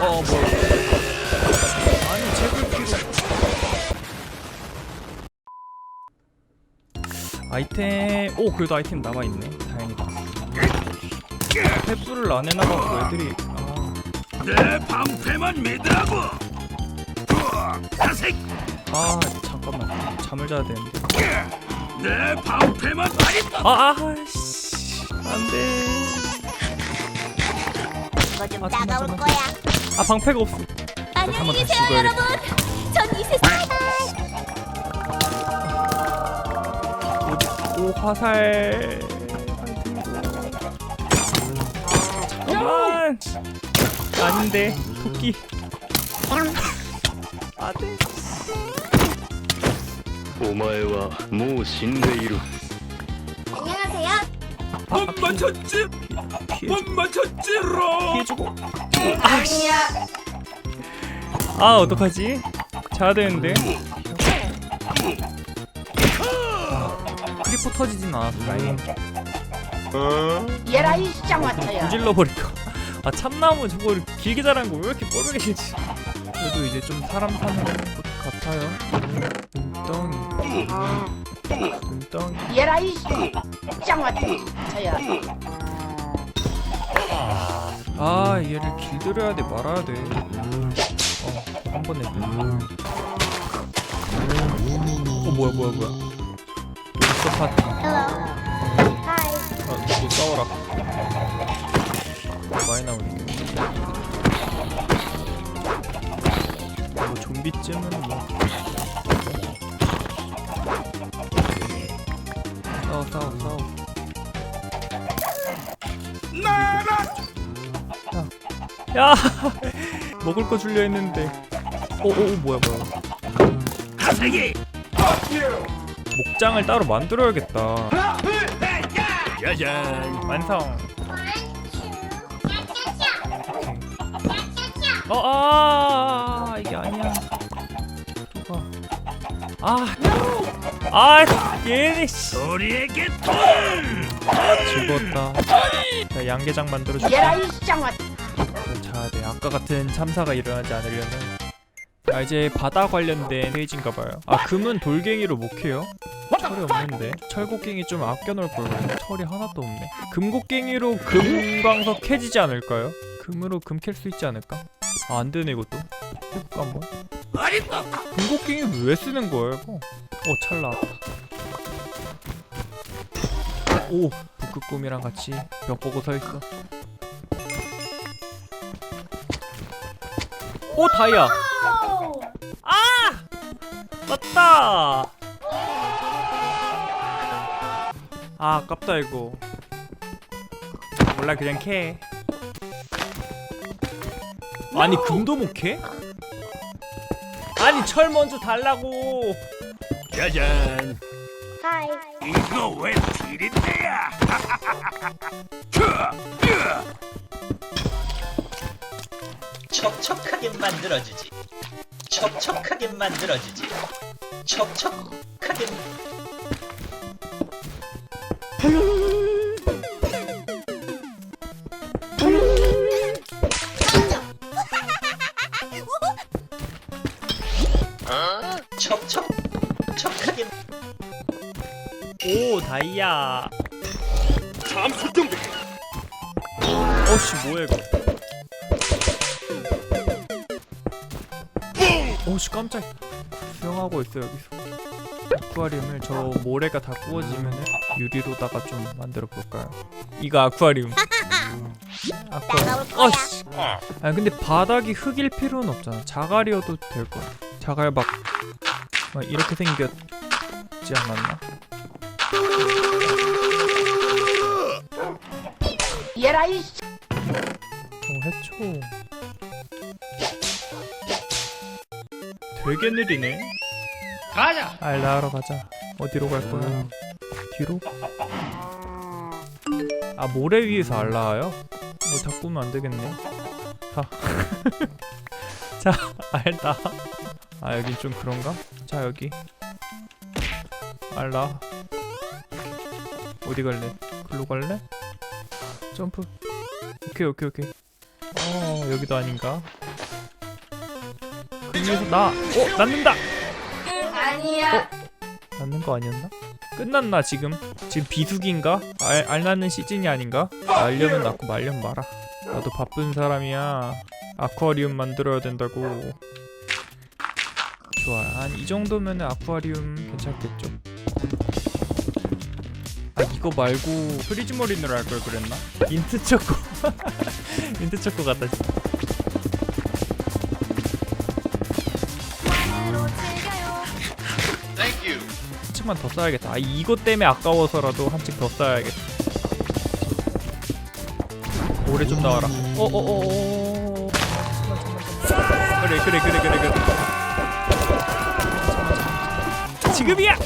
어 뭐야 아니 책을 필요 아이템 오 그래도 아이템 남아있네 다행이다 횃불을 안 해놔갖고 애들이 아, 내 방패만 믿으라고. 자식, 아 잠깐만 잠을 자야 되는데 내 방패만 말있다. 아 아씨 안 돼 이거 좀 아, 따가울 잠깐만, 거야. 아 방패가 없어 안녕히 한번 다시 계세요, 죽어야겠다. 여러분. 전 이 세상. 오 화살 잠깐만 아닌데 토끼 아네 お前はもう死んでいる 안녕하세요. 못 맞췄지, 못 맞췄지로. 피해주고. 아씨. 아 어떡하지? 자야 되는데. 크리퍼 터지진 않았어 얘라 이 쌍화차야. 부질러버릴까 아 참나무 저거 길게 자란 거 왜 이렇게 꼴보기 싫지? 그래도 이제 좀 사람 사는 곳 같아요. 눈덩이. 눈덩이. 얘라 이 쌍화차야. 아 얘를 길들여야 돼 말아야 돼 어한 번에. 어 뭐야 뭐야 뭐야. 여기서 파티. 하이. 아 누구 싸워라. 많이 나오네. 뭐 좀비쯤은 뭐. 싸워 싸워 싸워. 야! 먹을 거 줄려 했는데. 오오 뭐야 뭐야. 자식이, 목장을 따로 만들어야겠다. 짜잔. 완성. 어, 아, 이게 아니야. 아, 아, 얘네 씨. 우리에게 돈을. 죽었다. 자, 양계장 만들어 얘라. 이 쌍화. 자야 돼. 아까 같은 참사가 일어나지 않으려면. 자, 이제 바다 관련된 페이지인가 봐요. 아, 금은 돌갱이로 못 캐요? 철이 없는데. 철곡갱이 좀 아껴 놓을 걸. 그랬는데 철이 하나도 없네. 금곡갱이로 금광석 캐지지 않을까요? 금으로 금 캘 수 있지 않을까? 아, 안 되네 이것도. 해볼까 한번? 말있다. 금곡갱이 왜 쓰는 거예요? 이거? 오, 철 나왔다. 오, 북극곰이랑 같이 벽 보고 서 있어. 오, 다이아. 아! 맞다. 아, 아깝다 이거. 몰라 그냥 캐. 아니 금도 못 캐? 아니 철 먼저 달라고. 짜잔. 하이. 이거 왜 비린내야? 큐! 촉촉하게 만들어주지. 촉촉하게 만들어주지. 촉촉하게 다이아. 잠수 준비. 어씨 뭐야 이거. 오씨 깜짝. 수영하고 있어 여기서. 아쿠아리움을 저 모래가 다 구워지면 유리로다가 좀 만들어 볼까요? 이거 아쿠아리움. 아쿠아리움. 어씨. 아 근데 바닥이 흙일 필요는 없잖아. 자갈이어도 될 거야. 자갈 막, 막 이렇게 생겼지 않았나? 얘라 이오 해초. 되게 느리네. 가자. 알라하러 가자. 어디로 갈 거야? 뒤로? 아 모래 위에서 알라와요? 뭐 자꾸면 안 되겠네. 자, 자 알다. 아 여긴 좀 그런가? 자 여기. 알라. 어디 갈래? 글로 갈래? 점프. 오케이 오케이 오케이. 어 여기도 아닌가? 위에서 나. 어 낳는다. 아니야. 낳는 거 아니었나? 끝났나 지금? 지금 비수기인가? 알, 알 낳는 시즌이 아닌가? 알려면 낳고 말려면 말아. 나도 바쁜 사람이야. 아쿠아리움 만들어야 된다고. 좋아. 한 이 정도면 아쿠아리움 괜찮겠죠? 아 이거 말고 프리즈머린으로 할 걸 그랬나? 민트 초코. 민트 초코 같다. 진짜. 한 층만 더 쌓아야겠다. 아 이거 때문에 아까워서라도 한 층 더 쌓아야겠다. 오래 좀 나와라. 어어어어. 그래 그래 그래 그래 그래. 지금이야.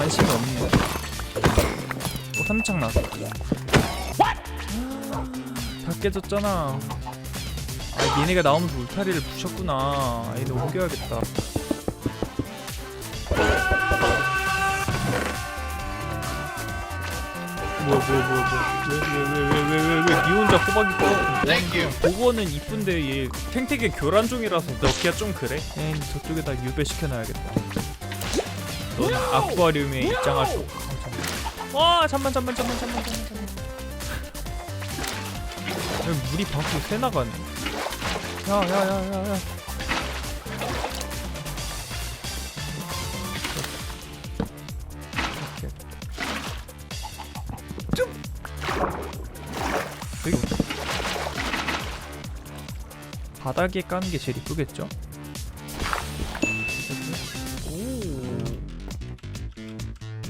관심이 없네. 어, 삼창 나왔어. 다 깨졌잖아. 아, 얘네가 나오면서 울타리를 부셨구나. 얘네 옮겨야겠다. 뭐야 뭐야 뭐야 뭐야 왜왜 왜 왜 왜 왜 니 혼자 호박이 꺼 그거는 이쁜데 얘 탱탱의 교란종이라서 넣기가 좀 그래? 에이 저쪽에다 유배시켜놔야겠다 넌 아쿠아리움에 입장할 수 없어 와 잠만 잠만 잠만 잠만 잠만 잠만. 여기 물이 밖으로 새 나가네. 야 야 야 야 야. 이렇게 여기 바닥에 까는 게 제일 이쁘겠죠?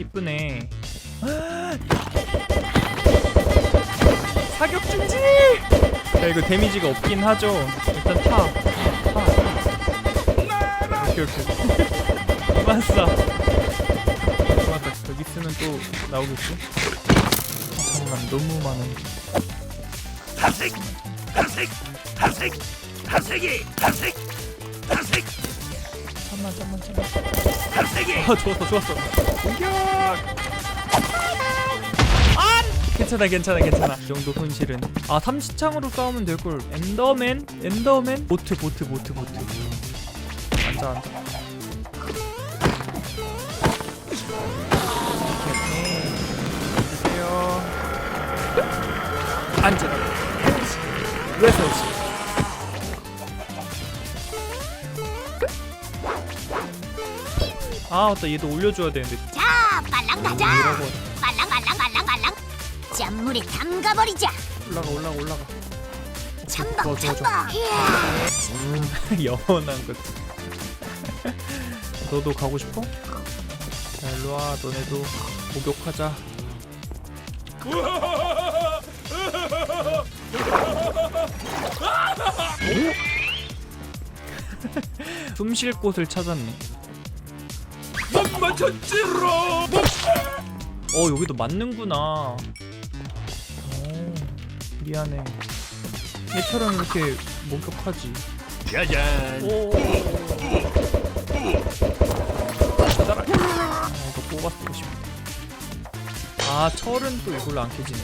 이쁘네. 사격 중지! 야 이거 데미지가 없긴 하죠. 일단 타 타. 오케이 오케이. 쏴 좋았다. 여기 쓰면 또 나오겠지? 아, 잠깐만 너무 많은 탈색, 탈색, 탈색, 탈색이, 탈색, 탈색, 잠만 잠만 잠만. 아 좋았어 좋았어. 공격! 아 괜찮아 괜찮아 괜찮아. 이 정도 손실은. 아 삼시창으로 싸우면 될걸. 엔더맨? 엔더맨? 보트 보트 보트 보트. 앉아 앉아. 앉아. 왜서 아 맞다. 얘도 올려줘야 되는데. 자, 빨랑 가자. 이라고. 빨랑 빨랑 빨랑 빨랑. 짠물에 담가버리자. 올라가 올라가 올라가. 첨벙 좋아, 좋아, 첨벙. 영원한 것. 너도 가고 싶어? 자 일로와. 너네도 목욕하자. 숨쉴 곳을 찾았네. 못 맞췄지롱. 어 여기도 맞는구나 어, 미안해 얘처럼 이렇게 목욕하지 짜잔. 오. 따라. 아, 이거 뽑아 쓰고 싶어. 아, 철은 또 이걸로 안 켜지네.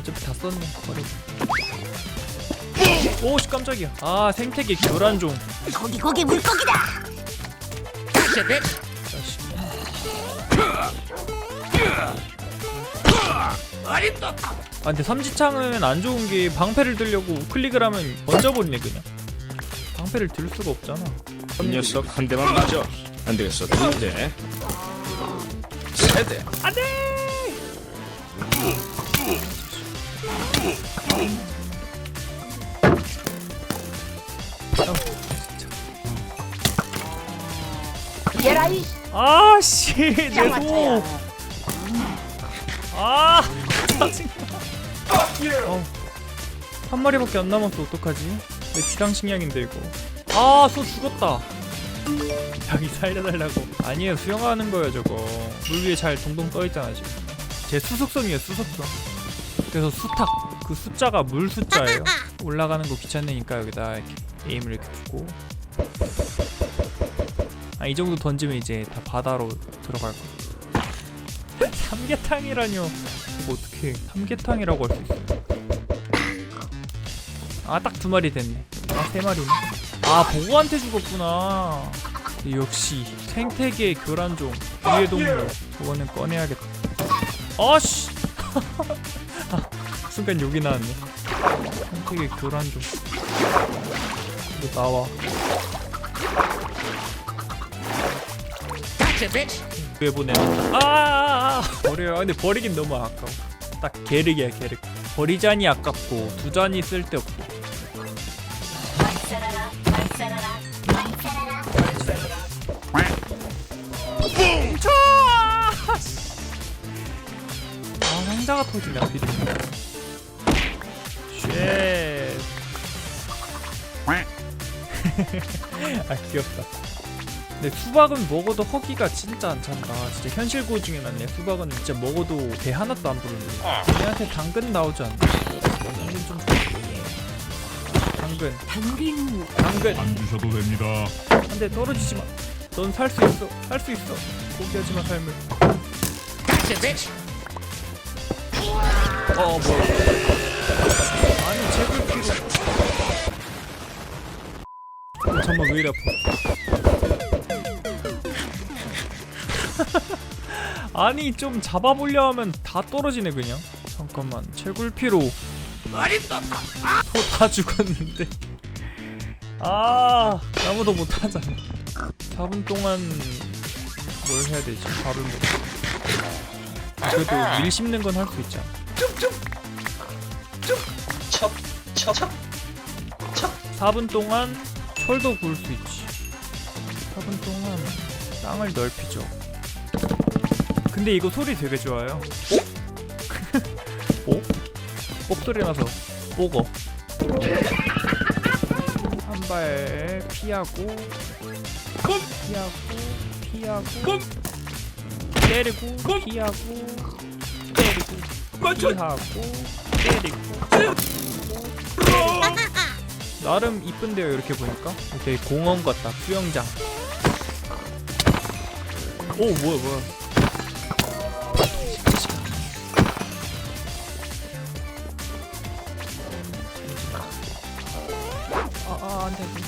어차피 다 썼네. 버리고. 오씨 깜짝이야. 아, 생태계 교란종. 고기 고기 물고기다. 아, 근데 삼지창은 안 좋은 게 방패를 들려고 우클릭을 하면 던져버리네 그냥. 방패를 들 수가 없잖아. 녀석 한 대만 맞아 안 되겠어 두 대 세 대 안 돼. 얘라 이 아씨 내 짱아 소. 차야. 아. 어. 한 마리밖에 안 남았어 어떡하지? 내 비상식량인데 이거. 아소 죽었다. 여기 살려달라고. 아니에요 수영하는 거예요 저거. 물 위에 잘 동동 떠 있잖아 지금. 제 수속성이에요 수속성. 그래서 수탉 그 숫자가 물 숫자예요. 올라가는 거 귀찮으니까 여기다 이렇게 에임을 이렇게 두고. 아 이 정도 던지면 이제 다 바다로 들어갈 거. 삼계탕이라뇨. 이거 어떻게 삼계탕이라고 할 수 있어? 아 딱 두 마리 됐네. 아 세 마리네. 아 보고한테 죽었구나 역시 생태계 교란종 위의 동물 그거는 꺼내야겠다 아씨 순간 욕이 나왔네 생태계 교란종 이거 나와 왜 보내 아, 아, 아. 버려요. 근데 버리긴 너무 아까워. 딱 계륵이야 계륵 버리자니 아깝고 두 잔이 쓸데없고. 멈춰! 아 상자가 터지네 하필이 쉣. 아 귀엽다 근데 수박은 먹어도 허기가 진짜 안 찬다 진짜 현실 고증에 났네 수박은 진짜 먹어도 배 하나도 안 부르는데 얘한테 당근 나오지 않나 당근 좀 당근 당근 당근 안 주셔도 됩니다. 안돼 떨어지지 마. 넌 살 수 있어. 살 수 있어. 포기하지 마 삶을. 어 뭐야? 아니 제불 피로. 어, 잠만 왜 이래 아파? 아니 좀 잡아보려 하면 다 떨어지네 그냥. 잠깐만 채굴피로. 또다 죽었는데. 아 아무도 못하잖아 4분 동안 뭘 해야 되지 밥을 먹어 그래도 밀 씹는 건 할 수 있잖아 척, 척, 척, 척. 4분 동안 철도 구울 수 있지 4분 동안 땅을 넓히죠 근데 이거 소리 되게 좋아요. 오? 오? 목소리 나서. 뽀거 한 발 피하고 피하고 피하고 때리고 피하고 때리고 피하고 때리고. 나름 이쁜데요 이렇게 보니까? 되게 공원 같다 수영장. 오 뭐야 뭐야 아아 안돼